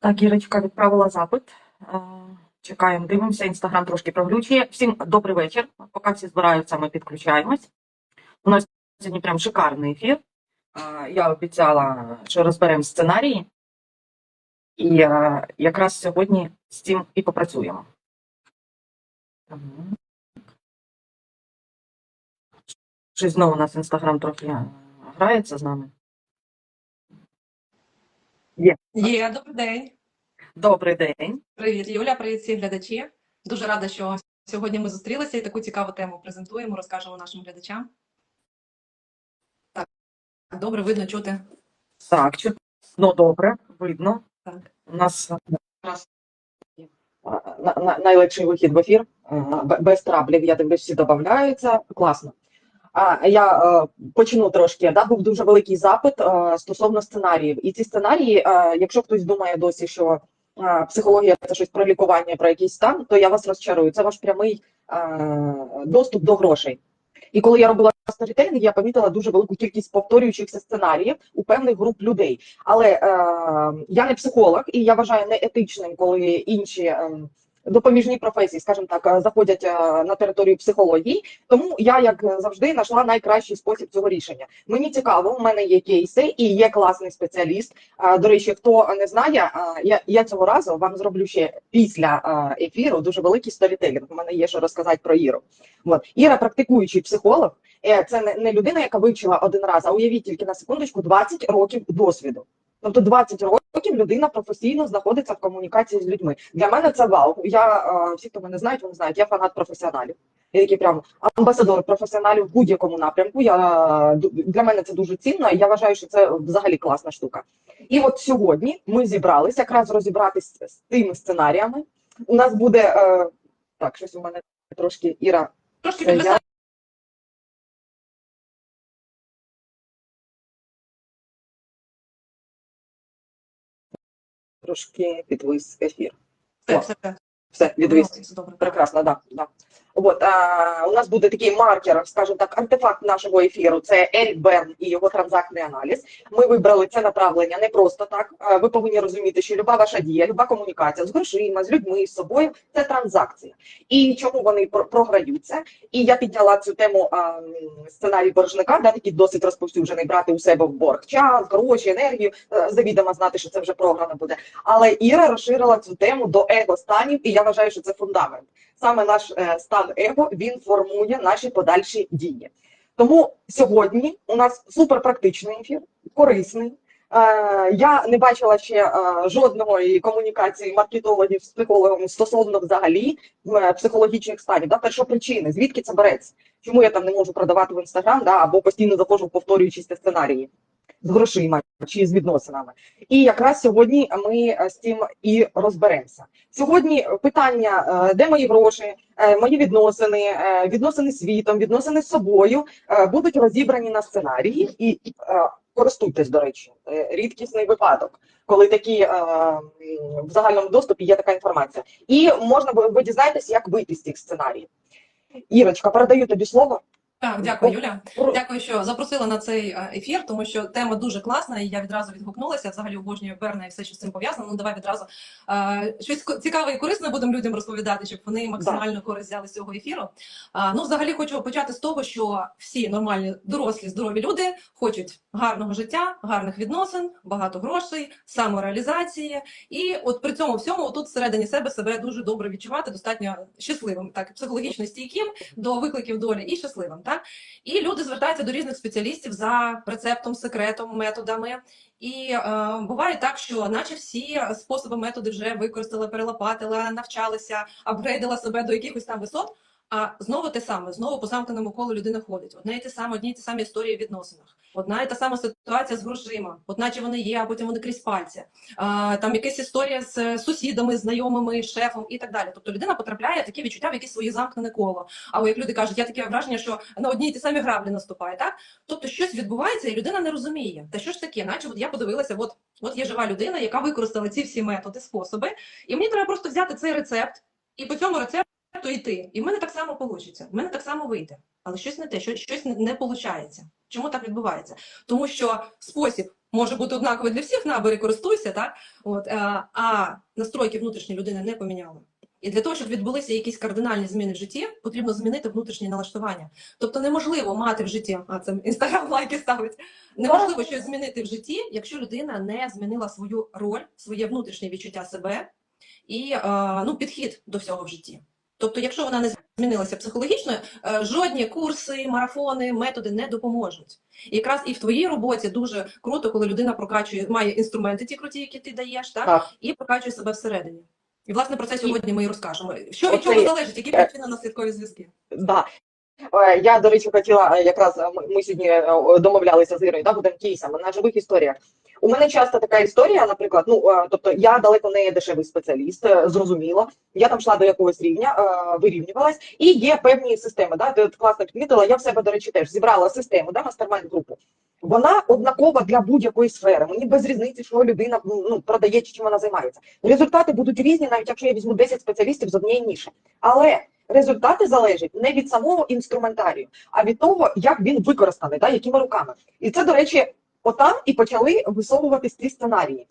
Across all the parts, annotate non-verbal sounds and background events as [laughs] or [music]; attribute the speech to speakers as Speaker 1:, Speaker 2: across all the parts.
Speaker 1: Так, Ірочка відправила запит. Е, Чекаємо, дивимося. Інстаграм трошки проглючує. Всім добрий вечір. Поки всі збираються, ми підключаємось. У нас сьогодні прям шикарний ефір. Е, Я обіцяла, що розберемо сценарії. І е, якраз сьогодні з цим і попрацюємо. Щось знову у нас інстаграм трохи грається з нами.
Speaker 2: Є, добрий день.
Speaker 1: Добрий день.
Speaker 2: Привіт, Юля, привіт всі глядачі. Дуже рада, що сьогодні ми зустрілися і таку цікаву тему презентуємо, розкажемо нашим глядачам. Так, добре, видно, чути.
Speaker 1: Так, чутно Ну, добре, видно.
Speaker 2: Так.
Speaker 1: У нас е, на, на, найлегший вихід в ефір. Без траблів, я дивлюсь, всі додаються. Класно. А я е, почну трошки. Да, був дуже великий запит е, стосовно сценаріїв. І ці сценарії, е, якщо хтось думає досі, що психологія це щось про лікування, про якийсь стан, то я вас розчарую. Це ваш прямий доступ до грошей. І коли я робила сторітелінг, я помітила дуже велику кількість повторюючихся сценаріїв у певних груп людей. Але е, я не психолог, і я вважаю неетичним, коли інші е, допоміжні професії, скажімо так, е, заходять е, на територію психології. Тому я, як завжди, знайшла найкращий спосіб цього рішення. Мені цікаво, у мене є кейси і є класний спеціаліст. Е, До речі, хто не знає, я, я цього разу вам зроблю ще після ефіру дуже великий сторітелінг. У мене є що розказати про Іру. От Іра, практикуючий психолог. Це не людина, яка вивчила один раз, а уявіть тільки на секундочку 20 років досвіду. Тобто 20 років людина професійно знаходиться в комунікації з людьми. Для мене це вау. Я е, всі, хто мене знають, вони знають, я фанат професіоналів. Я такий прям амбасадор професіоналів в будь-якому напрямку. Я е, для мене це дуже цінно. і Я вважаю, що це взагалі класна штука. І от сьогодні ми зібрались якраз розібратись з тими сценаріями. У нас буде е, так, щось у мене трошки Іра.
Speaker 2: Трошки
Speaker 1: Це Трошки підвис ефір.
Speaker 2: Все, все, все. Молодець,
Speaker 1: Прекрасно, да, да. От, а, у нас буде такий маркер, скажімо так, артефакт нашого ефіру. Це Ельбен і його транзактний аналіз. Ми вибрали це направлення не просто так. А, Ви повинні розуміти, що люба ваша дія, люба комунікація з грошима, з людьми, з собою це транзакція. І чому вони програються? І я підняла цю тему а, сценарій боржника, да, такий досить розповсюджений брати у себе в борг час, гроші, енергію. е, Завідомо знати, що це вже програно буде. Але Іра розширила цю тему до его-станів, і я вважаю, що це фундамент. Саме наш е, стан его він формує наші подальші дії. Тому сьогодні у нас суперпрактичний ефір, корисний. Е, я не бачила ще е, жодної комунікації маркетологів з психологом стосовно взагалі психологічних станів. Да, першопричини, звідки це береться? Чому я там не можу продавати в інстаграм, да, або постійно заходжу в повторюючіся сценарії з грошима чи з відносинами. І якраз сьогодні ми е, з цим і розберемося. Сьогодні питання, е, де мої гроші, е, мої відносини, відносини з світом, відносини з собою будуть розібрані на сценарії і користуйтесь, до речі, рідкісний випадок, коли такі в загальному доступі є така інформація. І можна ви дізнаєтесь, як вийти з цих сценаріїв. Ірочка, передаю тобі слово.
Speaker 2: Так, дякую, Юля. Дякую, що запросила на цей е, ефір, тому що тема дуже класна, і я відразу відгукнулася. Взагалі обожнюю Берна і все, що з цим пов'язано. Ну давай відразу е, щось цікаве і корисне будемо людям розповідати, щоб вони максимально користь взяли з цього ефіру. А, ну, взагалі, хочу почати з того, що всі нормальні, дорослі, здорові люди хочуть гарного життя, гарних відносин, багато грошей, самореалізації. І от при цьому всьому тут всередині себе себе дуже добре відчувати, достатньо щасливим, так психологічно стійким до викликів долі і щасливим. Так і люди звертаються до різних спеціалістів за рецептом, секретом, методами. І е, буває так, що наче всі способи, методи вже використали, перелопатила, навчалися, апгрейдила себе до якихось там висот. А знову те саме, знову по замкненому колу людина ходить. Одне і те саме, одні і ті самі історії в відносинах. Одна і та сама ситуація з грошима, от наче вони є, а потім вони крізь пальці. А, там якась історія з сусідами, знайомими, шефом і так далі. Тобто людина потрапляє в таке відчуття в якесь своє замкнене коло. Або як люди кажуть, я таке враження, що на одній і ті самі граблі наступає. Так, тобто щось відбувається, і людина не розуміє. Та що ж таке? Наче от я подивилася, от, от є жива людина, яка використала ці всі методи, способи, і мені треба просто взяти цей рецепт і по цьому рецепту йти. І в мене так само вийде. В мене так само вийде. Але щось не те, щось, щось не виходить. Чому так відбувається? Тому що спосіб може бути однаковий для всіх, набери користуйся, так? От, а, а настройки внутрішні людини не поміняли. І для того, щоб відбулися якісь кардинальні зміни в житті, потрібно змінити внутрішнє налаштування. Тобто неможливо мати в житті, а це інстаграм лайки ставить. Неможливо щось змінити в житті, якщо людина не змінила свою роль, своє внутрішнє відчуття себе і е, ну, підхід до всього в житті. Тобто, якщо вона не змінилася психологічно, е, жодні курси, марафони, методи не допоможуть. І якраз і в твоїй роботі дуже круто, коли людина прокачує, має інструменти ті круті, які ти даєш, так?
Speaker 1: Так.
Speaker 2: і прокачує себе всередині. І власне про це сьогодні ми і розкажемо. Що від чого залежить, які причини наслідкові зв'язки?
Speaker 1: Да. Е, Я, до речі, хотіла е, якраз е, ми- сьогодні домовлялися з Ірою, да, будемо кейсами на живих історіях. У мене часто така історія, наприклад, ну тобто я далеко не дешевий спеціаліст, зрозуміло. Я там йшла до якогось рівня, вирівнювалась, і є певні системи. Да, от класно підмітила. Я в себе, до речі, теж зібрала систему, да, мастермайнд групу. Вона однакова для будь-якої сфери. Мені без різниці, що людина ну, продає чи чим вона займається. Результати будуть різні, навіть якщо я візьму 10 спеціалістів з однієї ніші. Але результати залежать не від самого інструментарію, а від того, як він використаний, да, якими руками. І це, до речі, отам і почали висовуватись ці сценарії.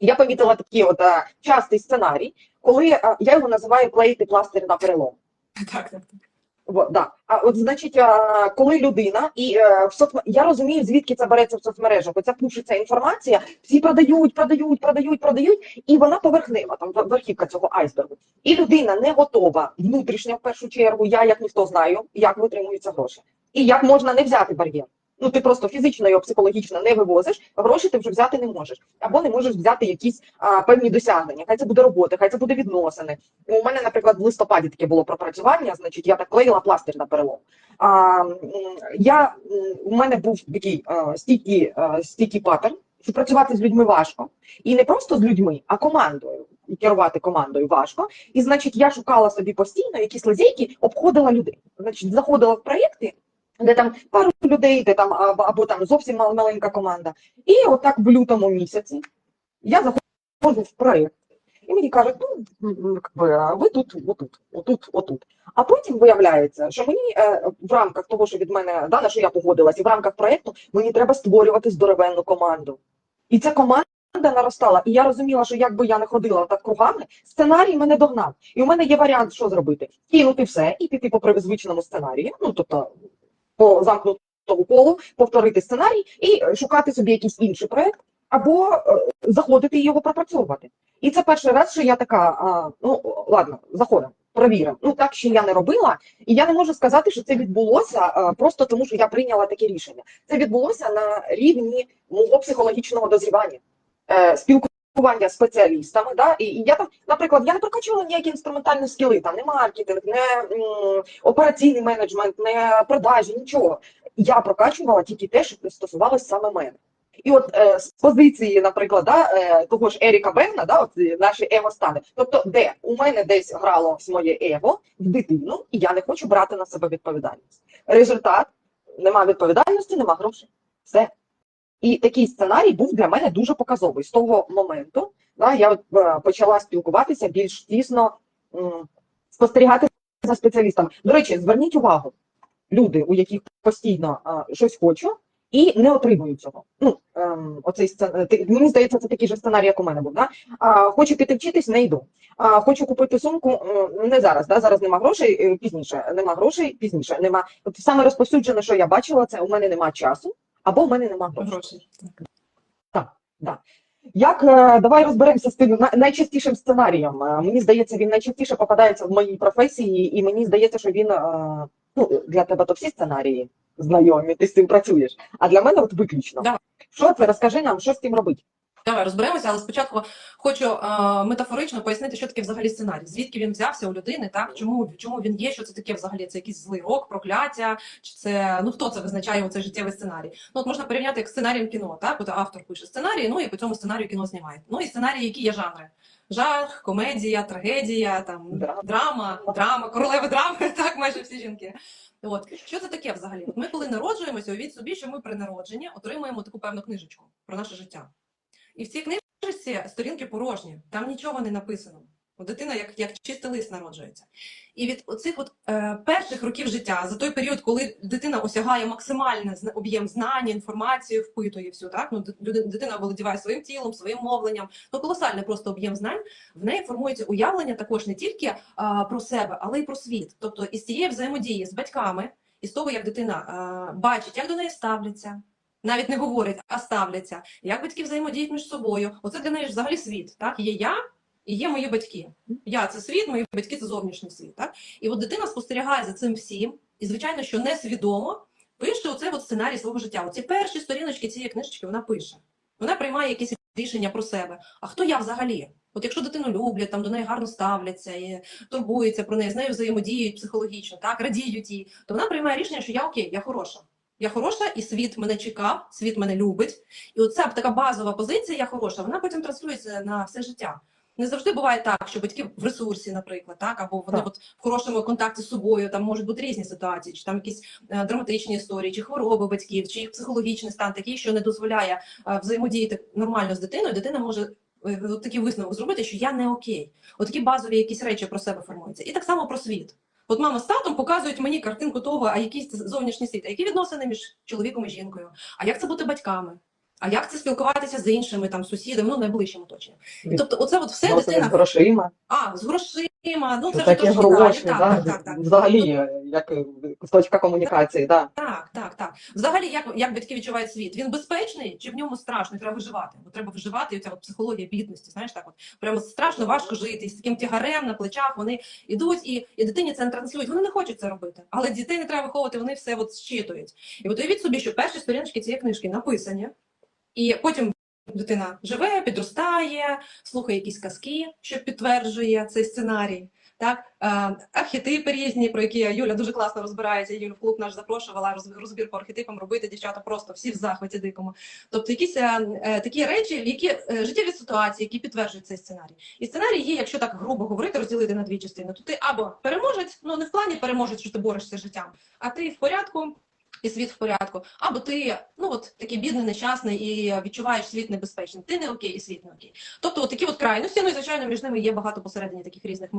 Speaker 1: Я помітила такий от а, частий сценарій, коли а, я його називаю клеїти пластир на перелом.
Speaker 2: Так, так.
Speaker 1: Во, да. А от значить, коли людина і е, в соцме... я розумію, звідки це береться в соцмережах. Оця пушиться інформація, всі продають, продають, продають, продають, і вона поверхнева, там верхівка цього айсбергу. І людина не готова внутрішньо в першу чергу. Я як ніхто знаю, як витримуються гроші, і як можна не взяти бар'єр. Ну ти просто фізично його психологічно не вивозиш, гроші ти вже взяти не можеш, або не можеш взяти якісь а, певні досягнення. Хай це буде робота, хай це буде відносини. У мене, наприклад, в листопаді таке було пропрацювання, значить, я так клеїла пластир на перелом. А, я, у мене був такий а, стійкий, а, стійкий паттерн, що працювати з людьми важко. І не просто з людьми, а командою. І керувати командою важко. І, значить, я шукала собі постійно якісь лазейки, обходила людей. Значить, заходила в проєкти, де там пару людей, де там або, або там зовсім мал- маленька команда. І отак в лютому місяці я заходжу в проєкт. І мені кажуть, ну, ви тут, отут, отут, отут. А потім виявляється, що мені е, в рамках того, що від мене, да, на що я погодилась, і в рамках проєкту мені треба створювати здоровенну команду. І ця команда наростала. І я розуміла, що якби я не ходила так кругами, сценарій мене догнав. І у мене є варіант, що зробити: кинути все і піти по звичному сценарію, ну тобто по замкнутому колу, повторити сценарій і е, шукати собі якийсь інший проєкт, або е, заходити і його пропрацьовувати. І це перший раз, що я така, а, ну ладно, заходимо, провіримо. Ну так ще я не робила, і я не можу сказати, що це відбулося а, просто тому, що я прийняла таке рішення. Це відбулося на рівні мого психологічного дозрівання, е, спілкування з спеціалістами. Да? І, я там, наприклад, я не прокачувала ніякі інструментальні скіли, там не маркетинг, не м, операційний менеджмент, не продажі, нічого. Я прокачувала тільки те, що стосувалося саме мене. І от е, з позиції, наприклад, да, е, того ж Еріка Бена, да, от е, наші его стани. Тобто, де у мене десь грало моє его в дитину, і я не хочу брати на себе відповідальність. Результат нема відповідальності, нема грошей. Все. І такий сценарій був для мене дуже показовий. З того моменту да, я е, почала спілкуватися більш тісно, спостерігати за спеціалістами. До речі, зверніть увагу, люди, у яких постійно а, щось хочу, і не отримують цього. Ну, ем, оцей сцен... ти- мені здається, це такий же сценарій, як у мене був. Да? А, хочу піти вчитись, не йду. А, хочу купити сумку, не зараз. Да? Зараз нема грошей, е, пізніше. Нема грошей, пізніше. Нема. От саме розповсюджене, що я бачила, це у мене нема часу, або в мене немає грошей.
Speaker 2: Так.
Speaker 1: Да. Як е, давай розберемося з тим найчастішим сценарієм. Е, Мені здається, він найчастіше попадається в моїй професії, і мені здається, що він е, ну для тебе то всі сценарії знайомі, ти з цим працюєш. А для мене от виключно.
Speaker 2: Да.
Speaker 1: Що це? Розкажи нам, що з цим робити?
Speaker 2: Давай розберемося, але спочатку хочу е, метафорично пояснити, що таке взагалі сценарій, звідки він взявся у людини, так чому, чому він є, що це таке взагалі? Це якийсь злий рок, прокляття, чи це ну хто це визначає у цей життєвий сценарій? Ну от можна порівняти як сценарієм кіно, так от автор пише сценарій, ну і по цьому сценарію кіно знімає. Ну і сценарії, які є жанри. Жах, комедія, трагедія, там
Speaker 1: Драма.
Speaker 2: драма, драма, королеви драми, [laughs] так майже всі жінки. От що це таке взагалі? От ми, коли народжуємося, уявіть собі, що ми при народженні отримуємо таку певну книжечку про наше життя. І в цій книжці сторінки порожні, там нічого не написано. Дитина як, як чистий лист народжується. І від оцих от, е, перших років життя, за той період, коли дитина осягає максимальний об'єм знань, інформацію, впитує всю, так? Ну, дитина володіває своїм тілом, своїм мовленням, ну колосальний просто об'єм знань, в неї формується уявлення також не тільки а, про себе, але й про світ. Тобто із цієї взаємодії з батьками, із того, як дитина а, бачить, як до неї ставляться, навіть не говорять, а ставляться, як батьки взаємодіють між собою. Оце для неї ж взагалі світ. Так? Є я і є мої батьки. Я це світ, мої батьки це зовнішній світ. Так? І от дитина спостерігає за цим всім, і, звичайно, що несвідомо пише оцей от сценарій свого життя. Оці перші сторіночки цієї книжечки вона пише. Вона приймає якісь рішення про себе. А хто я взагалі? От якщо дитину люблять, там до неї гарно ставляться, і турбуються про неї, з нею взаємодіють психологічно, так радіють їй, то вона приймає рішення, що я окей, я хороша. Я хороша, і світ мене чекав, світ мене любить. І оця така базова позиція, я хороша, вона потім транслюється на все життя. Не завжди буває так, що батьки в ресурсі, наприклад, так або вони
Speaker 1: Так.
Speaker 2: от в хорошому контакті з собою. Там можуть бути різні ситуації, чи там якісь е, драматичні історії, чи хвороби батьків, чи їх психологічний стан такий, що не дозволяє е, взаємодіяти нормально з дитиною. Дитина може е, от такий висновок зробити, що я не окей. От такі базові якісь речі про себе формуються. І так само про світ. От мама з татом показують мені картинку того, а який зовнішній світ, а які відносини між чоловіком і жінкою, а як це бути батьками, а як це спілкуватися з іншими там сусідами, ну найближчим оточенням. І тобто, оце от все
Speaker 1: Відносини
Speaker 2: дитина
Speaker 1: з грошима.
Speaker 2: а, з грошима, ну це
Speaker 1: Це
Speaker 2: вже
Speaker 1: такі гроші,
Speaker 2: Так,
Speaker 1: да?
Speaker 2: так, так, так.
Speaker 1: взагалі, е, як е, точка комунікації, да.
Speaker 2: Так, так, так. Взагалі, як, як батьки відчувають світ? Він безпечний чи в ньому страшно? Треба виживати. Бо треба виживати, і ця от психологія бідності, знаєш, так от прямо страшно важко жити. І з таким тягарем на плечах вони йдуть і, і дитині це транслюють. Вони не хочуть це робити. Але дітей не треба виховувати, вони все от зчитують. І от уявіть собі, що перші сторіночки цієї книжки написані, і потім. Дитина живе, підростає, слухає якісь казки, що підтверджує цей сценарій. Так, е, архетипи різні, про які Юля дуже класно розбирається. Юлю в клуб наш запрошувала роз- розбір по архетипам робити дівчата просто всі в захваті дикому. Тобто якісь е, е, такі речі, які життєві ситуації, які підтверджують цей сценарій. І сценарій є, якщо так грубо говорити, розділити на дві частини. То ти або переможець, ну не в плані переможець, що ти борешся з життям, а ти в порядку. І світ в порядку, або ти ну от такий бідний, нещасний і відчуваєш світ небезпечним. Ти не окей, і світ не окей. Тобто, от такі от крайності, ну і звичайно, між ними є багато посередині таких різних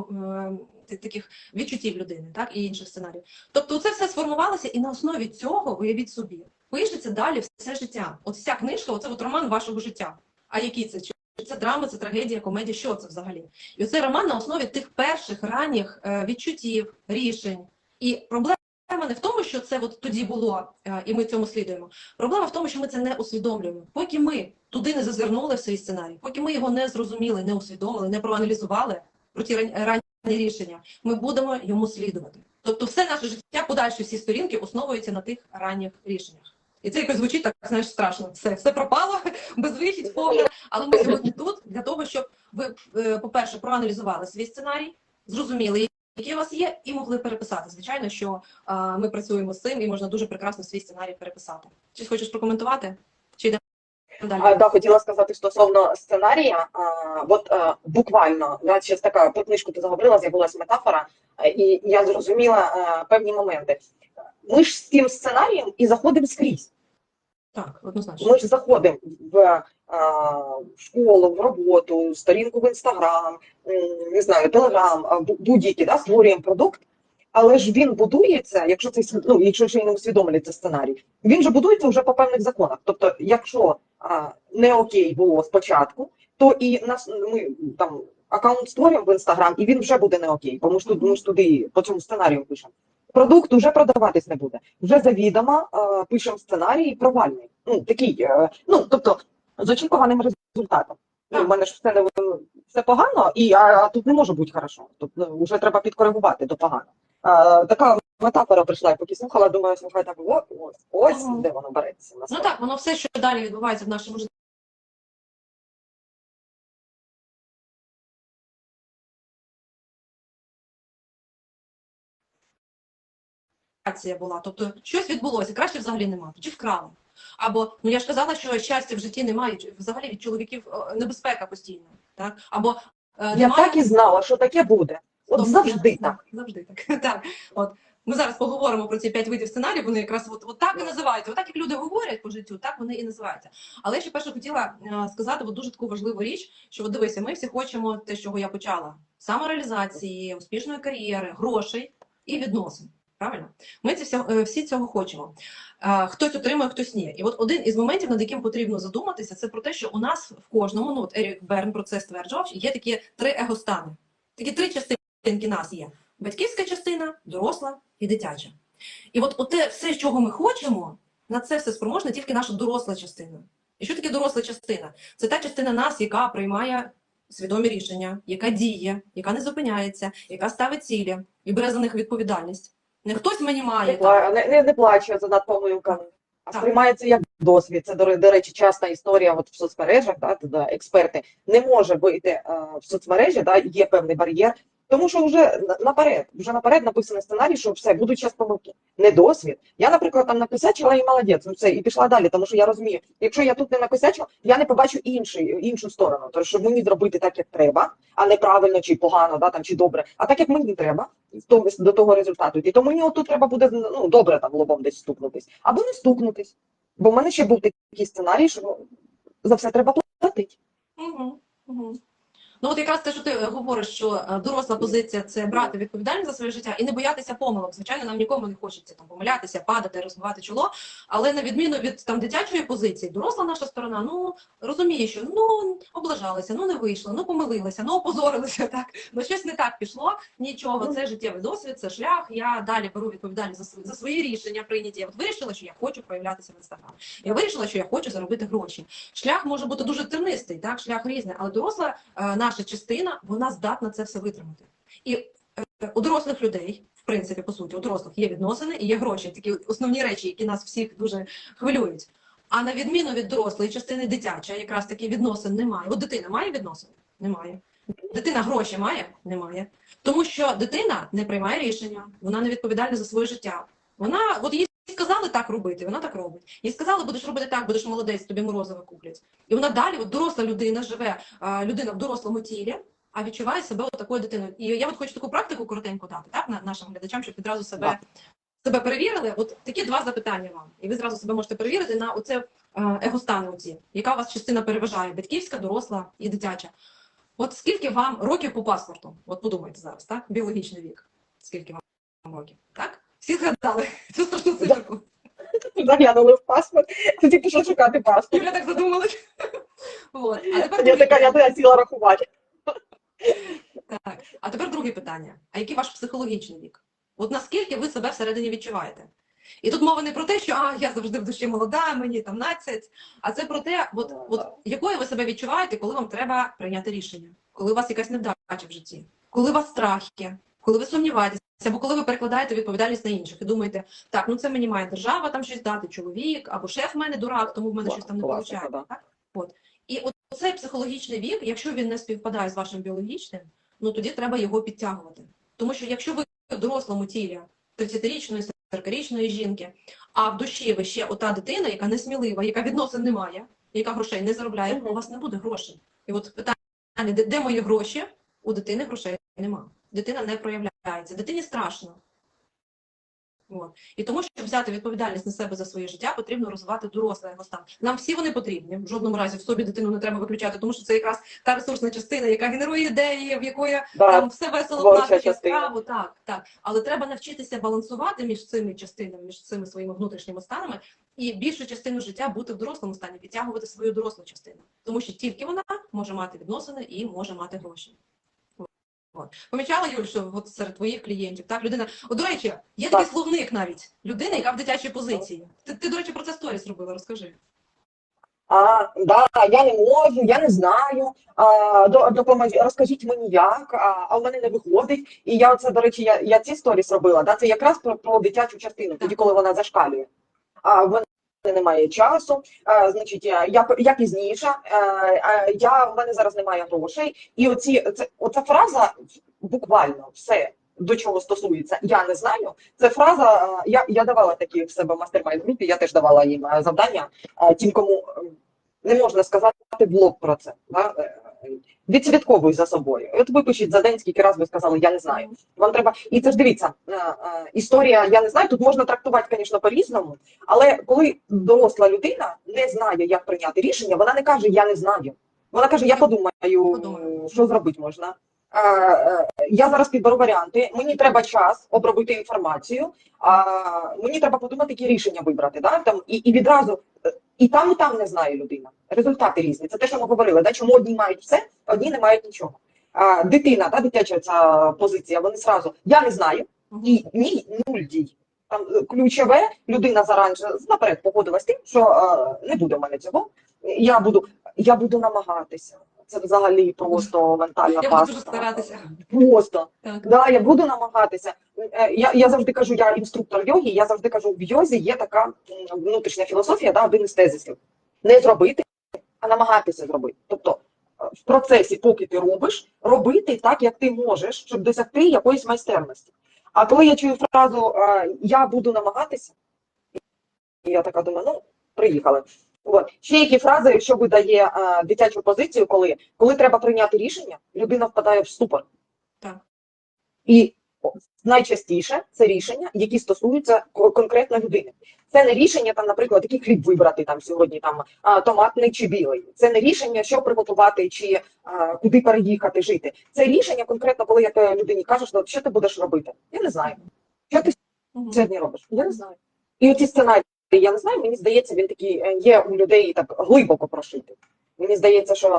Speaker 2: е, таких відчуттів людини, так і інших сценаріїв. Тобто, це все сформувалося, і на основі цього уявіть собі, пишеться далі все життя. От вся книжка, оце от роман вашого життя. А який це? Чи це драма, це трагедія, комедія? Що це взагалі? І оцей роман на основі тих перших ранніх е, відчуттів, рішень. І проблема не в тому, що це от тоді було, е, і ми цьому слідуємо. Проблема в тому, що ми це не усвідомлюємо. Поки ми туди не зазирнули в свій сценарій, поки ми його не зрозуміли, не усвідомили, не проаналізували про ті ран- ранні рішення, ми будемо йому слідувати. Тобто, все наше життя, подальші всі сторінки основуються на тих ранніх рішеннях. І це якось звучить так, знаєш, страшно. Все, все пропало, [laughs] безвихідь, погляд. Але ми сьогодні тут для того, щоб ви, е, по-перше, проаналізували свій сценарій, зрозуміли, які у вас є, і могли переписати. Звичайно, що а, ми працюємо з цим, і можна дуже прекрасно свій сценарій переписати. Щось хочеш прокоментувати? Чи йдемо далі?
Speaker 1: А, да, хотіла сказати стосовно сценарія. А, от а, буквально, да, ще така про книжку ти заговорила, з'явилася метафора, і я зрозуміла а, певні моменти. Ми ж з цим сценарієм і заходимо скрізь.
Speaker 2: Так, однозначно.
Speaker 1: Ми ж заходимо в, а, в школу, в роботу, сторінку в інстаграм, не знаю, телеграм, будь-які, да, створюємо продукт. Але ж він будується, якщо це ну, якщо ще й не усвідомлюється сценарій, він же будується вже по певних законах. Тобто, якщо а, не окей було спочатку, то і нас ми там аккаунт створюємо в інстаграм, і він вже буде не окей, ж тут ми ж туди по цьому сценарію пишемо. Продукт вже продаватись не буде. Вже завідомо е, пишемо сценарій провальний. Ну такий, е, ну тобто з очікуваним результатом. Ну, в мене ж все не все погано, і а, а тут не може бути хорошо. Ну, вже треба підкоригувати до погано. Е, така метафора прийшла, я поки слухала, думаю, слухай, так о, ось, ось
Speaker 2: Ага.
Speaker 1: де воно береться.
Speaker 2: Ну так, воно все, що далі відбувається в нашому житті. Була, тобто щось відбулося, краще взагалі немає, чи вкрали. Або ну я ж казала, що щастя в житті немає, взагалі від чоловіків е, небезпека постійна, так або е,
Speaker 1: Я
Speaker 2: немає
Speaker 1: так і знала, що таке буде. От
Speaker 2: Тобто,
Speaker 1: завжди так.
Speaker 2: Завжди так. [laughs] так. От. Ми зараз поговоримо про ці п'ять видів сценаріїв. Вони якраз от, от так і називаються. Отак як люди говорять по життю, так вони і називаються. Але я ще перше хотіла е, сказати от дуже таку важливу річ, що от дивися, ми всі хочемо те, з чого я почала: самореалізації, успішної кар'єри, грошей і відносин. Правильно, ми ці всі, е, всі цього хочемо. Хтось отримує, хтось ні. І от один із моментів, над яким потрібно задуматися, це про те, що у нас в кожному, ну от Ерік Берн про це стверджував, є такі три егостани. Такі три частинки нас є: батьківська частина, доросла і дитяча. І от оте все, чого ми хочемо, на це все спроможна тільки наша доросла частина. І що таке доросла частина? Це та частина нас, яка приймає свідомі рішення, яка діє, яка не зупиняється, яка ставить цілі і бере за них відповідальність. Не хтось мені має там.
Speaker 1: пла- не, не, не плаче за над помилками, а
Speaker 2: Так.
Speaker 1: сприймається як досвід. Це, до, до речі, часна історія от в соцмережах, да, експерти не може вийти е, в соцмережі, да, є певний бар'єр, тому що вже наперед, вже наперед написаний сценарій, що все, будуть час помилки. Не досвід. Я, наприклад, там накосячила і молодець, ну все, і пішла далі, тому що я розумію, якщо я тут не накосячила, я не побачу інший, іншу сторону. Тобто, щоб мені зробити так, як треба, а не правильно чи погано, да, там, чи добре, а так, як мені треба, тому- до того результату йти. То мені отут треба буде ну, добре там лобом десь стукнутись, або не стукнутись. Бо в мене ще був такий сценарій, що за все треба платити.
Speaker 2: Угу, угу. Ну от якраз те, що ти е, говориш, що е, доросла позиція це брати відповідальність за своє життя і не боятися помилок. Звичайно, нам нікому не хочеться там помилятися, падати, розбивати чоло. Але на відміну від там дитячої позиції, доросла наша сторона ну розуміє, що ну облажалися, ну не вийшло, ну помилилися, ну опозорилися. [laughs] Так ну щось не так пішло. Нічого, це життєвий досвід, це шлях. Я далі беру відповідальність за свої за свої рішення прийняті. Я от вирішила, що я хочу проявлятися в інстаграм. Я вирішила, що я хочу заробити гроші. Шлях може бути дуже тернистий, так шлях різний, але доросла е, наша частина вона здатна це все витримати. І е, у дорослих людей, в принципі, по суті, у дорослих є відносини і є гроші, такі основні речі, які нас всіх дуже хвилюють. А на відміну від дорослої частини дитяча, якраз таки відносин немає. От дитина має відносин? Немає. Дитина гроші має? Немає. Тому що дитина не приймає рішення, вона не відповідальна за своє життя. Вона, от їй сказали так робити, вона так робить. Їй сказали, будеш робити так, будеш молодець, тобі морозиво куплять. І вона далі, от доросла людина живе, людина в дорослому тілі, а відчуває себе от такою дитиною. І я от хочу таку практику коротенько дати, так, на- нашим глядачам, щоб відразу себе, себе перевірили. От такі два запитання вам. І ви зразу себе можете перевірити на оце егостани оці. Яка у вас частина переважає? Батьківська, доросла і дитяча. От скільки вам років по паспорту? От подумайте зараз, так? Біологічний вік. Скільки вам років? Так? Всі згадали цю страшну циферку.
Speaker 1: Заглянули в паспорт, тоді пішла шукати паспорт.
Speaker 2: Юля так задумалась. А тепер
Speaker 1: Я
Speaker 2: друге
Speaker 1: така, я
Speaker 2: питання.
Speaker 1: сіла рахувати.
Speaker 2: Так. А тепер друге питання. А який ваш психологічний вік? От наскільки ви себе всередині відчуваєте? І тут мова не про те, що а, я завжди в душі молода, мені там 12, а це про те, от, от якою ви себе відчуваєте, коли вам треба прийняти рішення, коли у вас якась невдача в житті, коли у вас страхи, коли ви сумніваєтеся, або коли ви перекладаєте відповідальність на інших і думаєте, так, ну це мені має держава там щось дати, чоловік, або шеф в мене дурак, тому в мене щось там не
Speaker 1: Класика,
Speaker 2: виходить.
Speaker 1: да.
Speaker 2: Так? От. І от цей психологічний вік, якщо він не співпадає з вашим біологічним, ну тоді треба його підтягувати. Тому що якщо ви в дорослому тілі 30-річної, 40-річної жінки, а в душі ви ще ота дитина, яка несмілива, яка відносин не має, яка грошей не заробляє, у вас не буде грошей. І от питання, де, де мої гроші? У дитини грошей нема. Дитина не проявляється. Дитині страшно. От. І тому, щоб взяти відповідальність на себе за своє життя, потрібно розвивати дорослий його стан. Нам всі вони потрібні. В жодному разі в собі дитину не треба виключати, тому що це якраз та ресурсна частина, яка генерує ідеї, в якої
Speaker 1: Да.
Speaker 2: там все весело
Speaker 1: частина.
Speaker 2: яскраво, так, так. Але треба навчитися балансувати між цими частинами, між цими своїми внутрішніми станами, і більшу частину життя бути в дорослому стані, підтягувати свою дорослу частину. Тому що тільки вона може мати відносини і може мати гроші. От. Помічала, Юль, що от серед твоїх клієнтів, так, людина. О, до речі, є такий словник навіть людини, яка в дитячій позиції. Ти, ти, до речі, про це сторіс робила, розкажи.
Speaker 1: А, да, я не можу, я не знаю. А, до, допоможіть, розкажіть мені як, а, а в мене не виходить. І я це, до речі, я, я ці сторіс робила. Да, це якраз про, про дитячу частину, тоді, коли вона зашкалює. А в мене немає часу, а, значить, я, я, я пізніше, а, а, я, в мене зараз немає грошей. І оці, це, оця фраза буквально все. До чого стосується, я не знаю. Це фраза. е, Я, я давала такі в себе групі, я теж давала їм е, завдання. е, Тим, кому е, не можна сказати в лоб про це. Да? Відслідковуй за собою. От випишіть за день, скільки раз ви сказали, я не знаю. Вам треба, і це ж дивіться, е, е, історія, я не знаю, тут можна трактувати, звісно, по-різному, але коли доросла людина не знає, як прийняти рішення, вона не каже Я не знаю. Вона каже, я подумаю,
Speaker 2: Подумаю.
Speaker 1: що зробити можна. Е, е, Я зараз підберу варіанти. Мені треба час обробити інформацію. А мені треба подумати, які рішення вибрати. Да? Там і, і відразу е, і там, і там не знає людина. Результати різні. Це те, що ми говорили. Да? Чому одні мають все, одні не мають нічого. А, дитина, да, дитяча ця позиція, вони зразу я не знаю і ні, нуль дій. Там ключове, людина заранже наперед погодилась тим, що е, не буде в мене цього. Я буду, я буду намагатися. Це взагалі просто ментальна
Speaker 2: Я буду
Speaker 1: пастка.
Speaker 2: дуже старатися.
Speaker 1: Просто
Speaker 2: Так.
Speaker 1: да, я буду намагатися. Е, Я, я завжди кажу, я інструктор йоги. Я завжди кажу, в йозі є така внутрішня філософія, да, один із тезисів. Не зробити, а намагатися зробити. Тобто е, в процесі, поки ти робиш, робити так, як ти можеш, щоб досягти якоїсь майстерності. А коли я чую фразу е, я буду намагатися, я така думаю, ну, приїхали. От. Ще які фрази, що видає е, дитячу позицію, коли, коли треба прийняти рішення, людина впадає в ступор.
Speaker 2: Так.
Speaker 1: І найчастіше це рішення, які стосуються конкретно людини. Це не рішення, там, наприклад, який хліб вибрати там сьогодні, там а, томатний чи білий. Це не рішення, що приготувати чи а, куди переїхати жити. Це рішення конкретно, коли я людині кажеш, «Ну, що ти будеш робити. Я не знаю. Що ти сьогодні робиш? Я не знаю. І оці сценарії, я не знаю, мені здається, він такий е, є у людей так глибоко прошитий. Мені здається, що е,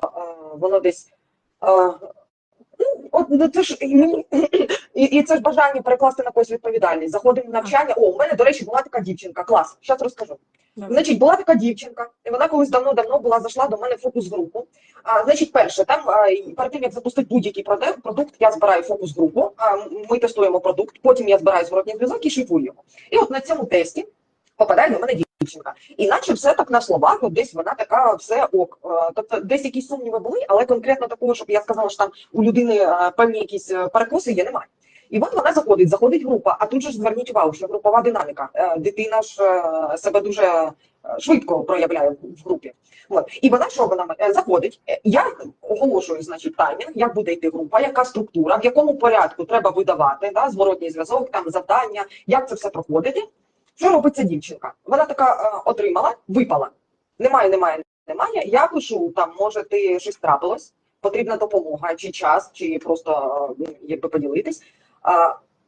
Speaker 1: воно десь. Е, ну, от ну, це ж і мені і, і це ж бажання перекласти на когось відповідальність. Заходимо в навчання. О, у мене, до речі, була така дівчинка. Клас. Зараз розкажу. Значить, була така дівчинка, і вона колись давно-давно була зайшла до мене в фокус-групу. А, значить, перше, там а, перед тим як запустити будь-який продукт, я збираю фокус-групу, а, ми тестуємо продукт, потім я збираю зворотній зв'язок і шифую його. І от на цьому тесті попадає до мене дівчинка. І наче все так на словах, от десь вона така все ок. Е, Тобто десь якісь сумніви були, але конкретно такого, щоб я сказала, що там у людини е, певні якісь е, перекоси є, немає. І от вона заходить, заходить група, а тут же зверніть увагу, що групова динаміка. Дитина ж себе дуже швидко проявляє в групі. От. І вона що вона заходить? Я оголошую, значить, таймінг, як буде йти група, яка структура, в якому порядку треба видавати, да, зворотній зв'язок, там завдання, як це все проходити. Що робить ця дівчинка? Вона така е, отримала, випала. Немає, немає, немає. Я пишу там, може, ти щось трапилось, потрібна допомога, чи час, чи просто е, якби поділитись.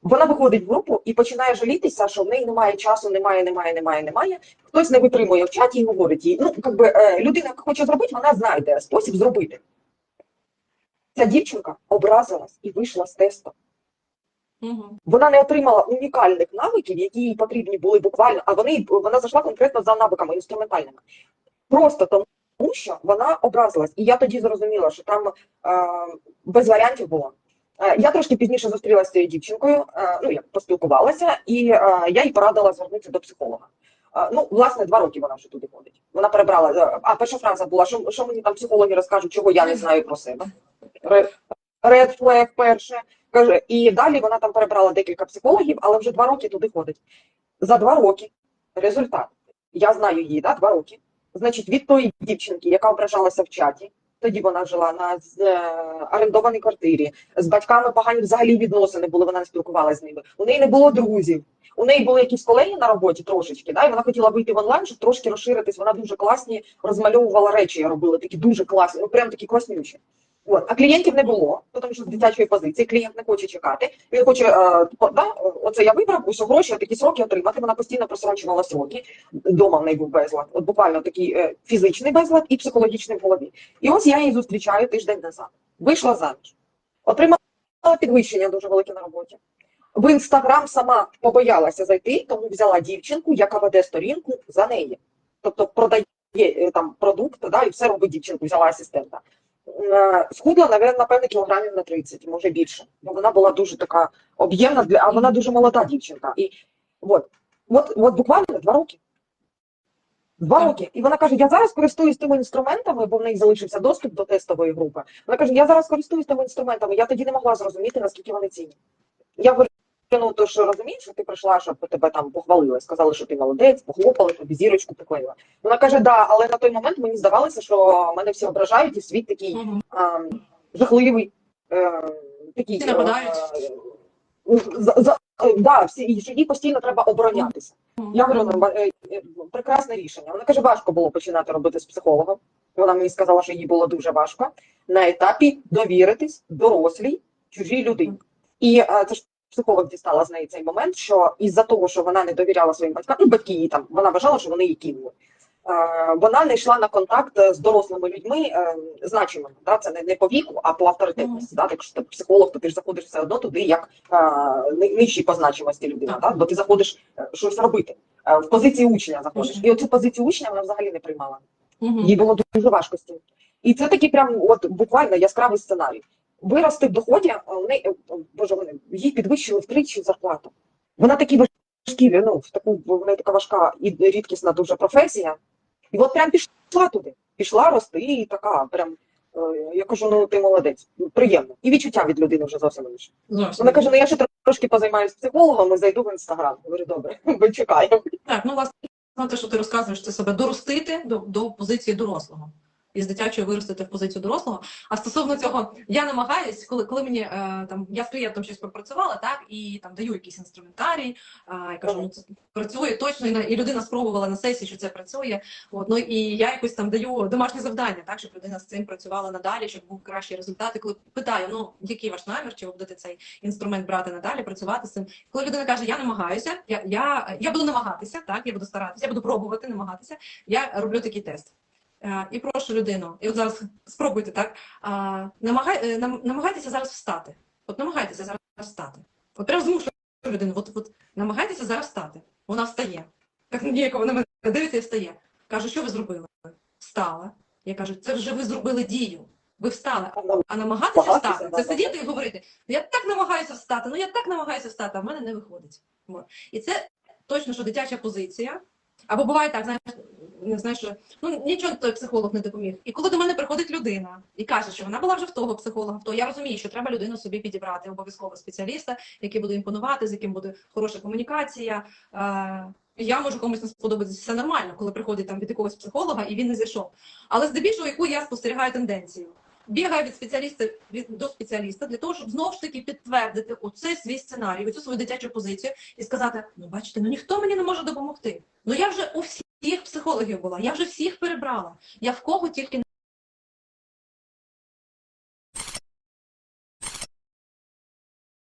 Speaker 1: Вона виходить в групу і починає жалітися, що в неї немає часу, немає, немає, немає, немає. Хтось не витримує в чаті і говорить їй. Ну, якби е, людина, хоче зробити, вона знайде спосіб зробити. Ця дівчинка образилась і вийшла з тесту. Вона не отримала унікальних навиків, які їй потрібні були буквально, а вони вона зайшла конкретно за навиками інструментальними. Просто тому, що вона образилась. І я тоді зрозуміла, що там е, без варіантів було. Е, я трошки пізніше зустрілася з цією дівчинкою, е, ну як поспілкувалася, і е, я їй порадила звернутися до психолога. Ну, власне, два роки вона вже туди ходить. Вона перебрала. А перша фраза була: що, що мені там психологи розкажуть, чого я не знаю про себе. Red flag перше. Каже, і далі вона там перебрала декілька психологів, але вже два роки туди ходить. За два роки результат. Я знаю її, да, два роки. Значить, від тої дівчинки, яка ображалася в чаті, тоді вона жила на з, е, орендованій квартирі, з батьками погані взагалі відносини були, вона не спілкувалася з ними. У неї не було друзів. У неї були якісь колеги на роботі трошечки, да, і вона хотіла вийти в онлайн, щоб трошки розширитись. Вона дуже класні розмальовувала речі, робила такі дуже класні, ну прям такі класнючі. От. А клієнтів не було, тому що з дитячої позиції клієнт не хоче чекати. Він хоче, е, да, оце я вибрав, усі гроші, такі сроки отримати. Вона постійно просрочувала сроки. Дома в неї був безлад. От буквально такий е, фізичний безлад і психологічний в голові. І ось я її зустрічаю тиждень назад. Вийшла заміж, отримала підвищення дуже велике на роботі. В інстаграм сама побоялася зайти, тому взяла дівчинку, яка веде сторінку за неї. Тобто продає е, там продукт, да, і все робить дівчинку, взяла асистента. Е, Схудла, навіть, напевно, кілограмів на 30, може більше. Бо вона була дуже така об'ємна, а вона дуже молода дівчинка. І от, от, от буквально два роки. Два
Speaker 2: Так.
Speaker 1: роки. І вона каже: я зараз користуюсь тими інструментами, бо в неї залишився доступ до тестової групи. Вона каже: я зараз користуюсь тими інструментами. Я тоді не могла зрозуміти, наскільки вони цінні. Я говорю, ну то що розумієш, що ти прийшла, щоб тебе там похвалили, сказали, що ти молодець, похлопали, тобі зірочку приклеїла. Вона каже, да, але на той момент мені здавалося, що мене всі ображають, і світ такий а, жахливий. Е, такий,
Speaker 2: Всі нападають.
Speaker 1: е, за- за- е, да, всі, і що їй постійно треба оборонятися. Я говорю, ну, е, е, прекрасне рішення. Вона каже, важко було починати робити з психологом. Вона мені сказала, що їй було дуже важко на етапі довіритись дорослій чужій людині. І е, це ж психолог дістала з неї цей момент, що із-за того, що вона не довіряла своїм батькам, ну батьки її там, вона вважала, що вони її кинули. Е, Вона не йшла на контакт з дорослими людьми е, значимими. Да? Це не, не по віку, а по авторитетності. Да? Якщо ти психолог, то ти ж заходиш все одно туди, як е, ни- по значимості людина. Да? Бо ти заходиш щось робити. В позиції учня заходиш. І оцю позицію учня вона взагалі не приймала. Їй було дуже важко з цим. І це такий прям от буквально яскравий сценарій. Вирости в доході, а в неї, о, боже, вони їй підвищили втричі зарплату. Вона такі важкі, ну, в таку в неї така важка і рідкісна дуже професія. І от прям пішла туди, пішла рости, і така прям. е, Я кажу, ну ти молодець, приємно. І відчуття від людини вже зовсім інше. Вона каже: ну я ще трошки позаймаюся психологом і зайду в інстаграм. Говорю, добре, [laughs] ми чекаємо.
Speaker 2: Так, ну власне, те, що ти розказуєш, це себе доростити до, до позиції дорослого. Із дитячої виростити в позицію дорослого. А стосовно цього, я намагаюсь, коли, коли мені е, там я з клієнтом щось пропрацювала, так і там даю якийсь інструментарій, е, і кажу, ну це працює точно, і людина спробувала на сесії, що це працює. От, ну і я якось там даю домашнє завдання, так щоб людина з цим працювала надалі, щоб був кращий результат. І коли питаю, ну який ваш намір, чи ви будете цей інструмент брати надалі, працювати з цим. Коли людина каже, я намагаюся, я, я, я буду намагатися, так, я буду старатися, я буду пробувати намагатися, я роблю такий тест. Е, І прошу людину, і от зараз спробуйте так. а, Намагай, е, нам- намагайтеся зараз встати. От намагайтеся зараз встати. От прям змушую людину, от, от намагайтеся зараз встати. Вона встає. Так ніяково на мене дивиться і встає. Каже, що ви зробили? Встала. Я кажу, це вже ви зробили дію. Ви встали. А намагатися
Speaker 1: Намагатися,
Speaker 2: встати, це сидіти і говорити, «Ну, я так намагаюся встати, ну я так намагаюся встати, а в мене не виходить. І це точно, що дитяча позиція. Або буває так, знаєш, не знаєш, ну нічого той психолог не допоміг. І коли до мене приходить людина і каже, що вона була вже в того психолога, то я розумію, що треба людину собі підібрати обов'язково спеціаліста, який буде імпонувати, з яким буде хороша комунікація. Е, я можу комусь не сподобатися все нормально, коли приходить там від якогось психолога і він не зайшов. Але здебільшого, яку я спостерігаю тенденцію, бігаю від спеціаліста від до спеціаліста для того, щоб знову ж таки підтвердити оцей свій сценарій, оцю свою дитячу позицію і сказати: ну бачите, ну ніхто мені не може допомогти. Ну я вже у всіх психологів була, я вже всіх перебрала. Я в кого тільки